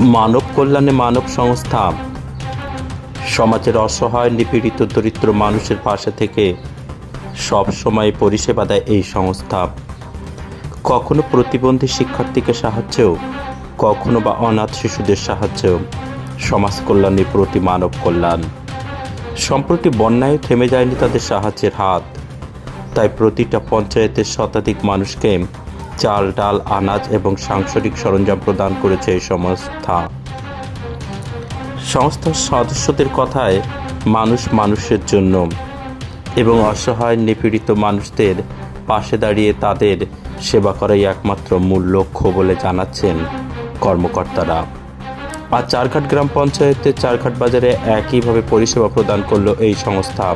মানব কল্যাণে মানব সংস্থা সমাজের অসহায়, নিপীড়িত, দরিদ্র মানুষের পাশে থেকে সব সময় পরিষেবা দেয় এই সংস্থা। কখনো প্রতিবন্ধী শিক্ষার্থীকে সাহায্যেও, কখনো বা অনাথ শিশুদের সাহায্যেও সমাজ কল্যাণের প্রতি মানব কল্যাণ। সম্প্রতি বন্যায় থেমে যায়নি তাদের সাহায্যের হাত। তাই প্রতিটা পঞ্চায়েতের শতাধিক মানুষকে চাল, ডাল, আনাজ এবং সাংসারিক সরঞ্জাম প্রদান করেছে এই সংস্থা। সংস্থার সদস্যদের কথায়, মানুষ মানুষের জন্য এবং অসহায় নিপীড়িত মানুষদের পাশে দাঁড়িয়ে তাদের সেবা করাই একমাত্র মূল লক্ষ্য বলে জানাচ্ছেন কর্মকর্তারা। আর চারঘাট গ্রাম পঞ্চায়েতের চারঘাট বাজারে একইভাবে পরিষেবা প্রদান করল এই সংস্থা।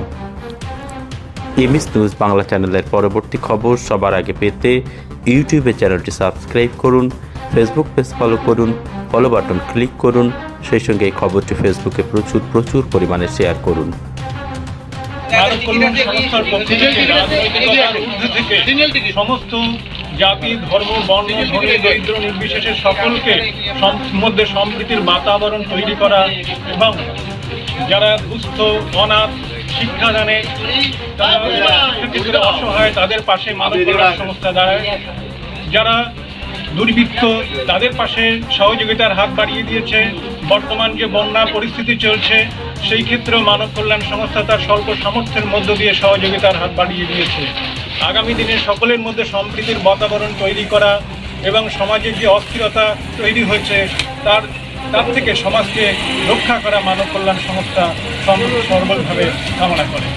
এমএস নিউজ বাংলা চ্যানেলের পরবর্তী খবর সবার আগে পেতে ইউটিউবে চ্যানেলটি সাবস্ক্রাইব করুন, ফেসবুক পেজ ফলো করুন ফলো বাটন ক্লিক করুন, সেই সঙ্গে এই খবরটি ফেসবুকে প্রচুর প্রচুর পরিমাণে শেয়ার করুন। সমস্ত জাতি, ধর্ম, বর্ণ ধনী দরিদ্র, নির্বিশেষে সকলকে মধ্যে সম্প্রীতির বাতাবরণ তৈরি করা এবং যারা দুস্থ, অনাথ শিক্ষাদানে অসহায় তাদের পাশে কল্যাণ সংস্থা দাঁড়ায়। যারা দুর্বৃত্ত, তাদের পাশে সহযোগিতার হাত বাড়িয়ে দিয়েছে। বর্তমান যে বন্যা পরিস্থিতি চলছে, সেই ক্ষেত্রেও মানব কল্যাণ সংস্থা তার স্বল্প সামর্থ্যের মধ্য দিয়ে সহযোগিতার হাত বাড়িয়ে দিয়েছে। আগামী দিনে সকলের মধ্যে সম্প্রীতির বাতাবরণ তৈরি করা এবং সমাজের যে অস্থিরতা তৈরি হয়েছে, তার তার থেকে সমাজকে রক্ষা করা মানব কল্যাণ সংস্থা সর্বভাবে কামনা করে।